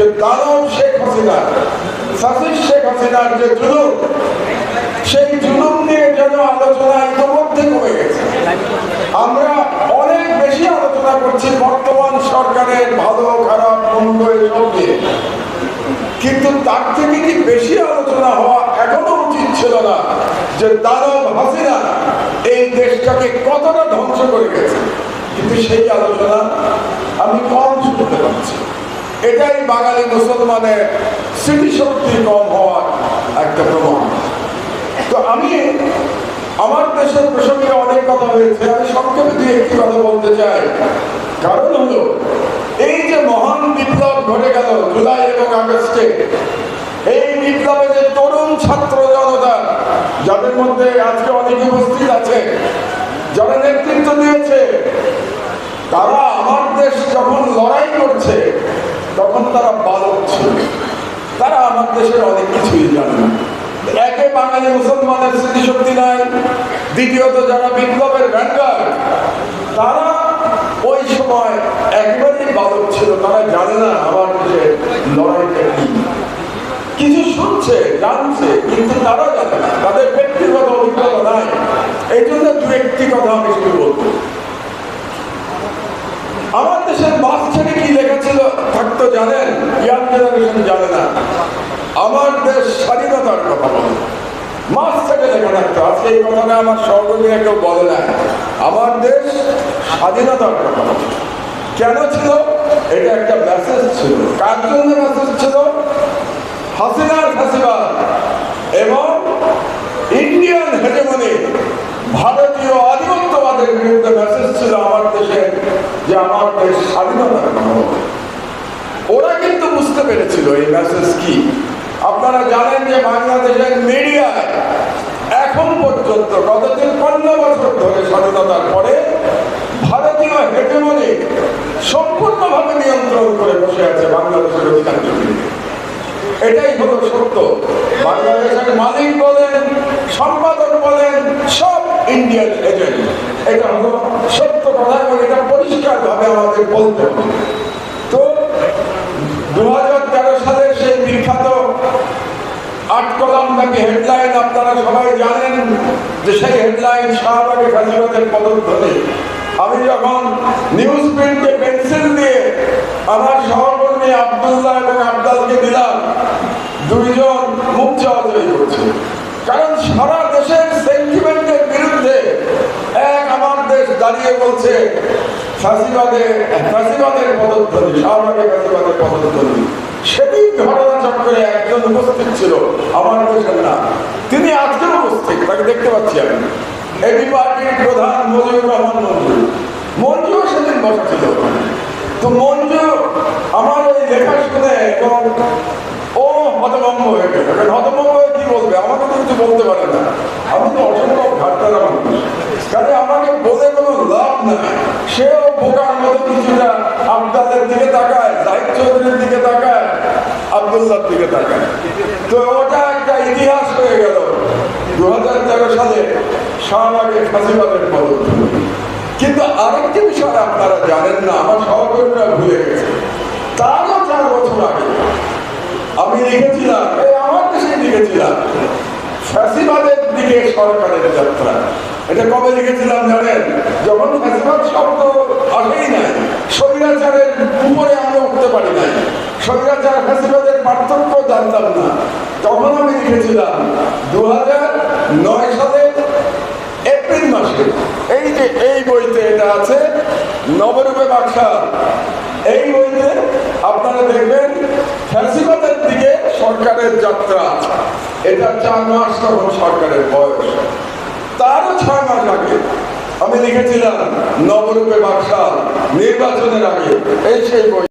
যে দানব শেখ হাসিনা সাসিস শেখ হাসিনার যে জুলুম, সেই জুলুম নিয়ে যেন আলোচনা ইতিমধ্যে কমে গেছে। আমরা অনেক বেশি আলোচনা করছি বর্তমান সরকারের ভালো, খারাপ মন্দ এসব কিন্তু তার থেকে কি বেশি আলোচনা হওয়া এখনও উচিত ছিল না যে দানব হাসিনা এই দেশটাকে কতটা ধ্বংস করে গেছে? কিন্তু সেই আলোচনা আমি কম শুনতে পাচ্ছি। এটাই বাঙালি মুসলমানের স্মৃতিশক্তি কম হওয়ার একটা প্রমাণ। তো আমি আমার দেশের প্রসঙ্গে অনেক কথা হয়েছে, আমি সংক্ষেপে দিয়ে একটি কথা বলতে চাই। কারণ হলো, এই যে মহান বিপ্লব ঘটে গেল জুলাই এবং আগস্টে, এই বিপ্লবে যে তরুণ ছাত্র জনতা, যাদের মধ্যে আজকে অনেক উপস্থিত আছে, যারা নেতৃত্ব দিয়েছে, তারা আমার দেশ যখন লড়াই করছে তারা বালক ছিল। তারা আমার দেশের অনেক কিছুই জানে একে বাঙালি মুসলমানের স্মৃতিশক্তি নাই, দ্বিতীয়ত যারা বিপ্লবের ভ্যানগার্ড তারা ওই সময় একবারেই বালক ছিল। তারা জানে না আমার দেশে লড়াইটা কি। কিছু শুনছে, জানছে, কিন্তু তারা জানে না। তাদের ব্যক্তিগত অভিজ্ঞতা নাই। এই জন্য দু একটি কথা আমি শুধু বলব। আমার দেশের মাস থেকে কি লেখা ছিল? থাকতো জানেন ইয়াং জেনারেশন জানে না। আমার দেশ স্বাধীনতার কথা বলে। মাস থেকে লেখা থাকতো। আজকে এই কথাটা আমার সহকর্মীরা কেউ বলে না। আমার দেশ স্বাধীনতার কথা কেন ছিল? এটা একটা মেসেজ ছিল। কার মেসেজ ছিল? হাসিনার ফাঁসিবাদ এবং ইন্ডিয়ান হেজেমনি ভারতীয় আধিপত্যবাদের বিরুদ্ধে মেসেজ ছিল আমার দেশে যে আমার দেশ স্বাধীনতার কথা বলে। ওরা কিন্তু বুঝতে পেরেছিল এই মেসেজ কি? আপনারা জানেন যে বাংলাদেশের মিডিয়ায় এখন পর্যন্ত গত তিপ্পান্ন বছর ধরে স্বাধীনতার পরে ভারতীয় হেজেমনি সম্পূর্ণভাবে নিয়ন্ত্রণ করে বসে আছে বাংলাদেশের অধিকাংশ এটাই হলো সত্য। বাংলাদেশের মালিক বলেন, সম্পাদক বলেন, সব ইন্ডিয়ান এজেন্ট এটা হলো সত্য কথা এবং এটা পরিষ্কার ভাবে আমাদের বলতে হবে। তো দু আট কলাম নাকি হেডলাইন আপনারা সবাই জানেন যে সেই হেডলাইন শাহবাগে ফাজিবাদের পদধ্বনি। আমি যখন নিউজ প্রিন্টে পেন্সিল দিয়ে আমার সহকর্মী আবদুল্লাহ এবং আবদালকে দিলাম, দুইজন মুখ চাওয়াচাই করছে। কারণ সারা দেশের সেন্টিমেন্টের বিরুদ্ধে এক আমার দেশ দাঁড়িয়ে বলছে ফাঁসিবাদে ফাঁসিবাদের পদধ্বনি, শাহবাগে ফাঁসিবাদের পদধ্বনি। একজন উপস্থিত ছিল, আমার দেশের না। তিনি আজকেও উপস্থিত, তাকে দেখতে পাচ্ছি আমি। এবি পার্টির প্রধান মজিবুর রহমান মঞ্জু। মঞ্জুও সেদিন বসা ছিল। তো মঞ্জু আমার ওই লেখা শুনে এবং ও হতভম্ব হয়ে গেল। হতভম্ব হয়ে কি বলবে? আমাকে তো বলতে পারে না। আমি তো অসম্ভব ঘাটতারা আবদুল্লার দিকে তাকায়। তো ওটা একটা ইতিহাস হয়ে গেল। দু হাজার তেরো সালে শাহবাগের ফাঁসিবাদের পদক্ষেপ কিন্তু আরেকটি বিষয় আপনারা জানেন না, আমার সহকর্মীরা ভুলে গেছে। তারও চার বছর আগে আমি লিখেছিলাম, এই আমার দেশে লিখেছিলাম ফ্যাসিবাদের দিকে সরকারের যাত্রা। এটা কবে লিখেছিলাম জানেন? যখন ফ্যাসিবাদ শব্দ আসেই নাই, স্বৈরাচারের উপরে আমরা উঠতে পারি নাই। স্বৈরাচার ফ্যাসিবাদের পার্থক্য জানতাম না। তখন আমি লিখেছিলাম দু নয় সালে এপ্রিল মাসে, এই যে এই বইতে এটা আছে, নবরূপে বাক্সা, এই বইতে আপনারা দেখবেন ফ্যাসিবাদের দিকে সরকারের যাত্রা। এটা চার মাস তখন সরকারের বয়স। তারও ছয় মাস আগে আমি লিখেছিলাম, নবরূপে বাক্সা, নির্বাচনের আগে, এই সেই বই।